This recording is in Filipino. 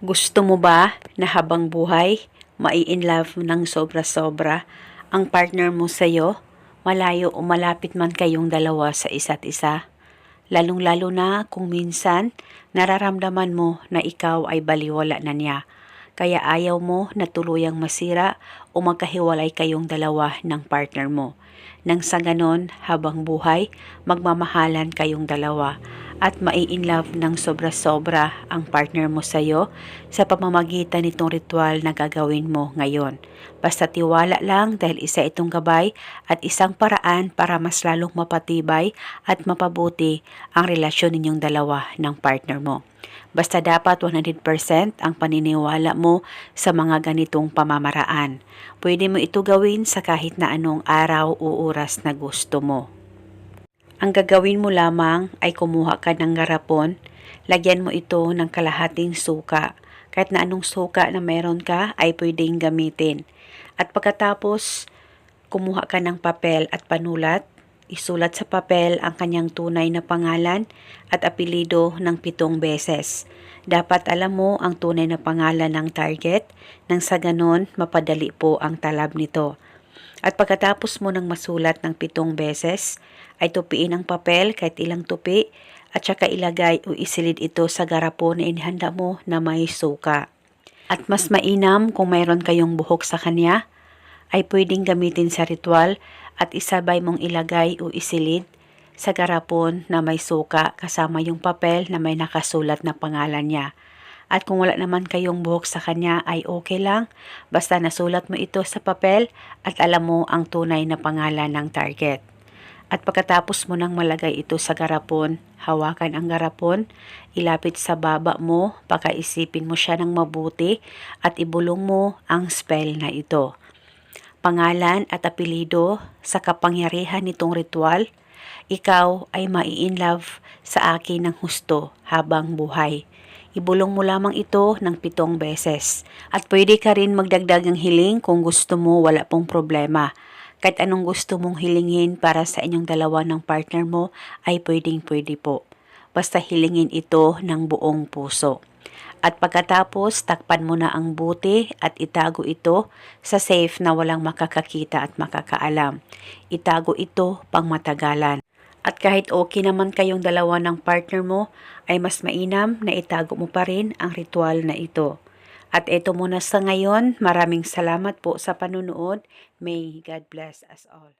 Gusto mo ba na habang buhay, mai-in love ng sobra-sobra ang partner mo sa'yo, malayo o malapit man kayong dalawa sa isa't isa? Lalong-lalo na kung minsan nararamdaman mo na ikaw ay baliwala na niya. Kaya ayaw mo na tuluyang masira o magkahiwalay kayong dalawa ng partner mo. Nang sa ganon, habang buhay, magmamahalan kayong dalawa at mai-in love ng sobra-sobra ang partner mo sa'yo sa pamamagitan nitong ritual na gagawin mo ngayon. Basta tiwala lang dahil isa itong gabay at isang paraan para mas lalong mapatibay at mapabuti ang relasyon ninyong dalawa ng partner mo. Basta dapat 100% ang paniniwala mo sa mga ganitong pamamaraan. Pwede mo ito gawin sa kahit na anong araw o oras na gusto mo. Ang gagawin mo lamang ay kumuha ka ng garapon, lagyan mo ito ng kalahating suka. Kahit na anong suka na meron ka ay pwedeng gamitin. At pagkatapos, kumuha ka ng papel at panulat, isulat sa papel ang kanyang tunay na pangalan at apelido ng pitong beses. Dapat alam mo ang tunay na pangalan ng target nang sa ganon mapadali po ang talab nito. At pagkatapos mo ng masulat ng pitong beses, ay tupiin ang papel kahit ilang tupi at saka ilagay o isilid ito sa garapon na inihanda mo na may suka. At mas mainam kung mayroon kayong buhok sa kanya, ay pwedeng gamitin sa ritual at isabay mong ilagay o isilid sa garapon na may suka kasama yung papel na may nakasulat na pangalan niya. At kung wala naman kayong buhok sa kanya ay okay lang, basta nasulat mo ito sa papel at alam mo ang tunay na pangalan ng target. At pagkatapos mo nang malagay ito sa garapon, hawakan ang garapon, ilapit sa baba mo, pakaisipin mo siya ng mabuti at ibulong mo ang spell na ito. Pangalan at apelido sa kapangyarihan nitong ritual, ikaw ay mai-in love sa akin ng husto habang buhay. Ibulong mo lamang ito ng pitong beses. At pwede ka rin magdagdag ng hiling kung gusto mo wala pong problema. Kahit anong gusto mong hilingin para sa inyong dalawa ng partner mo ay pwedeng pwede po. Basta hilingin ito ng buong puso. At pagkatapos, takpan mo na ang buti at itago ito sa safe na walang makakakita at makakaalam. Itago ito pang matagalan. At kahit okay naman kayong dalawa ng partner mo, ay mas mainam na itago mo pa rin ang ritual na ito. At ito muna sa ngayon, maraming salamat po sa panunood. May God bless us all.